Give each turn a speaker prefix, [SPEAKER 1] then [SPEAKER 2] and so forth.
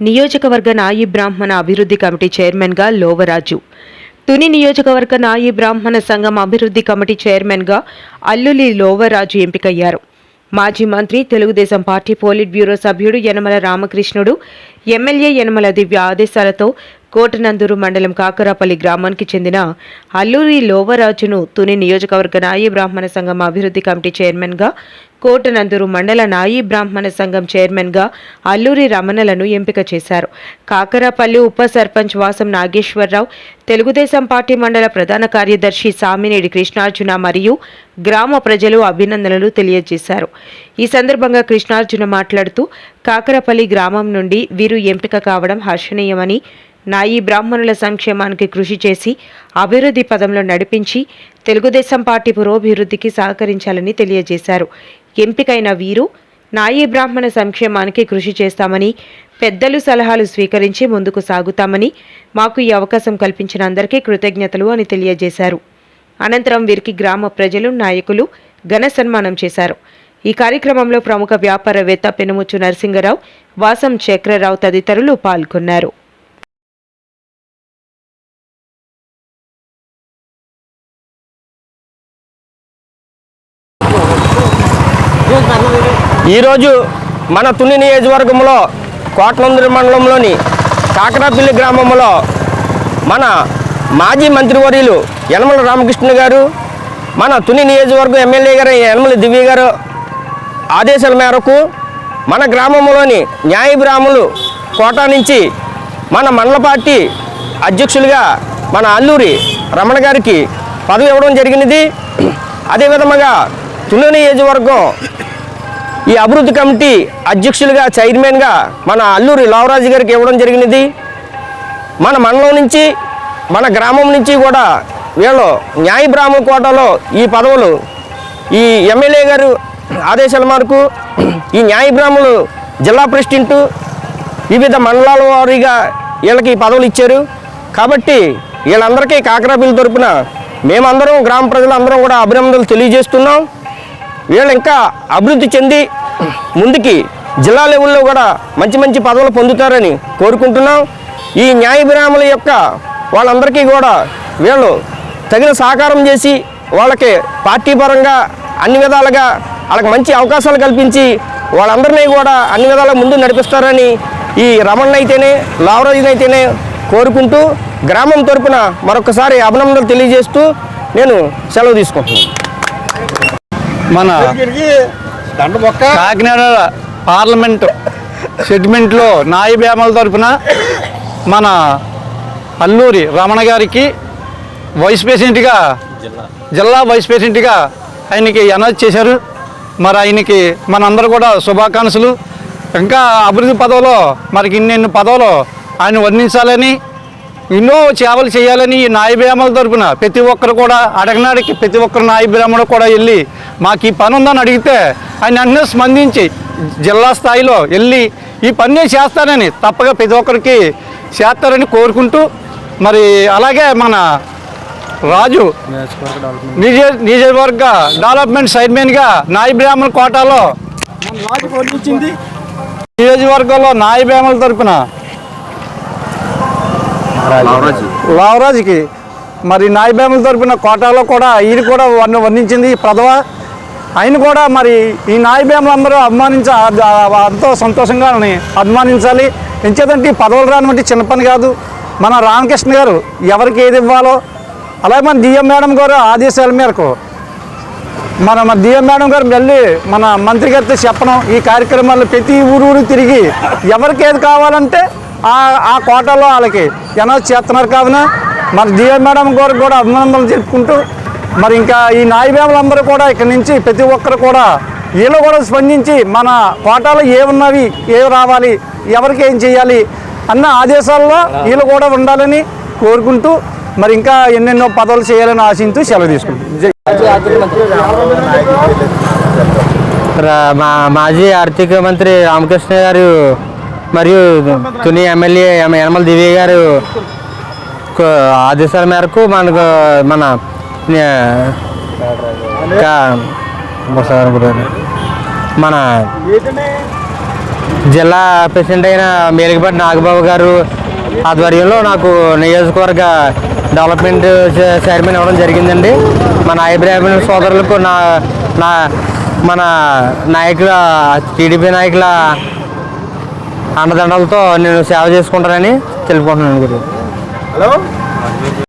[SPEAKER 1] నియోజకవర్గ నాయి బ్రాహ్మణ అభివృద్ధి కమిటీ చైర్మన్గా లోవరాజు. తుని నియోజకవర్గ నాయి బ్రాహ్మణ సంఘం అభివృద్ధి కమిటీ చైర్మన్గా అల్లులి లోవరాజు ఎంపికయ్యారు. మాజీ మంత్రి తెలుగుదేశం పార్టీ పోలిట్ బ్యూరో సభ్యుడు యనమల రామకృష్ణుడు ఎమ్మెల్యే యనమల దివ్య ఆదేశాలతో కోటనందూరు మండలం కాకరాపల్లి గ్రామానికి చెందిన అల్లూరి లోవరాజును తుని నియోజకవర్గ నాయి బ్రాహ్మణ సంఘం అభివృద్ధి కమిటీ చైర్మన్గా కోటనందూరు మండల నాయి బ్రాహ్మణ సంఘం చైర్మన్గా అల్లూరి రమణలను ఎంపిక చేశారు. కాకరాపల్లి ఉప సర్పంచ్ వాసం నాగేశ్వరరావు తెలుగుదేశం పార్టీ మండల ప్రధాన కార్యదర్శి సామినేడి కృష్ణార్జున మరియు గ్రామ ప్రజలు అభినందనలు తెలియజేశారు. ఈ సందర్భంగా కృష్ణార్జున మాట్లాడుతూ కాకరపల్లి గ్రామం నుండి వీరు ఎంపిక కావడం హర్షణీయమని నాయి బ్రాహ్మణుల సంక్షేమానికి కృషి చేసి అభివృద్ధి పదంలో నడిపించి తెలుగుదేశం పార్టీ పురోభివృద్ధికి సహకరించాలని తెలియజేశారు. ఎంపికైన వీరు నాయి బ్రాహ్మణ సంక్షేమానికి కృషి చేస్తామని పెద్దలు సలహాలు స్వీకరించి ముందుకు సాగుతామని మాకు ఈ అవకాశం కల్పించిన అందరికీ కృతజ్ఞతలు అని తెలియజేశారు. అనంతరం వీరికి గ్రామ ప్రజలు నాయకులు ఘన సన్మానం చేశారు. ఈ కార్యక్రమంలో ప్రముఖ వ్యాపారవేత్త పెనుముచ్చు నరసింగరావు వాసం చక్రరావు తదితరులు పాల్గొన్నారు.
[SPEAKER 2] ఈరోజు మన తుని నియోజకవర్గంలో కోట్లందరి మండలంలోని కాకరాపల్లి గ్రామంలో మన మాజీ మంత్రివర్యులు యనమల రామకృష్ణ గారు మన తుని నియోజకవర్గం ఎమ్మెల్యే గారు యనమల దివ్య గారు ఆదేశాల మేరకు మన గ్రామంలోని న్యాయ బ్రాహ్మణులు కోట నుంచి మన మండల పార్టీ అధ్యక్షులుగా మన అల్లూరి రమణ గారికి పదవి ఇవ్వడం జరిగినది. అదేవిధంగా తుని నియోజకవర్గం ఈ అభివృద్ధి కమిటీ అధ్యక్షులుగా చైర్మన్గా మన అల్లూరి లావరాజు గారికి ఇవ్వడం జరిగినది. మన మండలం నుంచి మన గ్రామం నుంచి కూడా వీళ్ళు న్యాయ బ్రాహ్మణ కోటలో ఈ పదవులు ఈ ఎమ్మెల్యే గారు ఆదేశాల మేరకు ఈ న్యాయ బ్రాహ్మణులు జిల్లా ప్రెసిడెంట్ వివిధ మండలాల వారీగా వీళ్ళకి పదవులు ఇచ్చారు. కాబట్టి వీళ్ళందరికీ కాకరాపల్లి తరపున మేమందరం గ్రామ ప్రజలందరం కూడా అభినందనలు తెలియజేస్తున్నాం. వీళ్ళు ఇంకా అభివృద్ధి చెంది ముందుకి జిల్లా లెవెల్లో కూడా మంచి మంచి పదవులు పొందుతారని కోరుకుంటున్నాం. ఈ న్యాయ విరాముల యొక్క వాళ్ళందరికీ కూడా వీళ్ళు తగిన సహకారం చేసి వాళ్ళకి పార్టీ పరంగా అన్ని విధాలుగా వాళ్ళకి మంచి అవకాశాలు కల్పించి వాళ్ళందరినీ కూడా అన్ని విధాలుగా ముందు నడిపిస్తారని ఈ రమణ అయితేనే లావరాజుని అయితేనే కోరుకుంటూ గ్రామం తరపున మరొకసారి అభినందనలు తెలియజేస్తూ నేను సెలవు తీసుకుంటున్నాను.
[SPEAKER 3] మన కాకినాడ పార్లమెంట్ సెగ్మెంట్లో నాయి బ్యామల తరఫున మన అల్లూరి రమణ గారికి వైస్ ప్రెసిడెంట్గా జిల్లా వైస్ ప్రెసిడెంట్గా ఆయనకి అనౌన్స్ చేశారు. మరి ఆయనకి మనందరూ కూడా శుభాకాంక్షలు. ఇంకా అభివృద్ధి పదవిలో మనకి ఇన్నెన్ని పదవులు ఆయన వర్ణించాలని ఎన్నో సేవలు చేయాలని ఈ నాయ తరపున ప్రతి ఒక్కరు కూడా అడగనాడికి ప్రతి ఒక్కరు నాయ కూడా వెళ్ళి మాకు ఈ పని ఉందని అడిగితే ఆయన వెంటనే స్పందించి జిల్లా స్థాయిలో వెళ్ళి ఈ పని నేను చేస్తానని తప్పగా ప్రతి ఒక్కరికి చేస్తారని కోరుకుంటూ మరి అలాగే మన రాజు నిజ నియోజకవర్గ డెవలప్మెంట్ చైర్మన్గా నాయ బ్రాహ్మణ కోటాలో నియోజకవర్గంలో నాయ బ్రాహ్మణుల తరపున లావరాజుకి మరి నాయబేమల తరపున కోటాలో కూడా ఈయన కూడా వర్ణ వర్ణించింది పదవ ఆయన కూడా మరి ఈ నాయబేమలు అందరూ అభిమానించ ఎంతో సంతోషంగా అభిమానించాలి. ఎంచేదంటే ఈ పదవులు రానటువంటి చిన్న పని కాదు. మన రామకృష్ణ గారు ఎవరికి ఏది ఇవ్వాలో అలాగే మన డిఎం మేడం గారు ఆదేశాల మేరకు మన మన డిఎం మేడం గారు వెళ్ళి మన మంత్రి గారితో చెప్పడం ఈ కార్యక్రమాల్లో ప్రతి ఊరు ఊరు తిరిగి ఎవరికి ఏది కావాలంటే ఆ ఆ కోటలో వాళ్ళకి అనౌన్స్ చేస్తున్నారు కావున మన డిఎం మేడం గారికి కూడా అభినందనలు చెప్పుకుంటూ మరి ఇంకా ఈ నాయవేములందరూ కూడా ఇక్కడ నుంచి ప్రతి ఒక్కరు కూడా వీళ్ళు కూడా స్పందించి మన కోటాలో ఏమున్నవి ఏవి రావాలి ఎవరికి ఏం చేయాలి అన్న ఆదేశాల్లో వీళ్ళు కూడా ఉండాలని కోరుకుంటూ మరి ఇంకా ఎన్నెన్నో పదవులు చేయాలని ఆశించూ సెలవు తీసుకుంటాం
[SPEAKER 4] రా- మా మాజీ ఆర్థిక మంత్రి రామకృష్ణ గారు మరియు తుని ఎమ్మెల్యే యనమల దివ్య గారు ఆదేశాల మేరకు మనకు మన మన జిల్లా ప్రెసిడెంట్ అయిన మేలికపాటి నాగబాబు గారు ఆధ్వర్యంలో నాకు నియోజకవర్గ డెవలప్మెంట్ చైర్మన్ ఇవ్వడం జరిగిందండి. మన ఐబ్రాహిం సోదరులకు నా నా మన నాయకుల టీడీపీ నాయకుల అండదండలతో నేను సేవ చేసుకుంటానని తెలుపుకుంటున్నాను గురు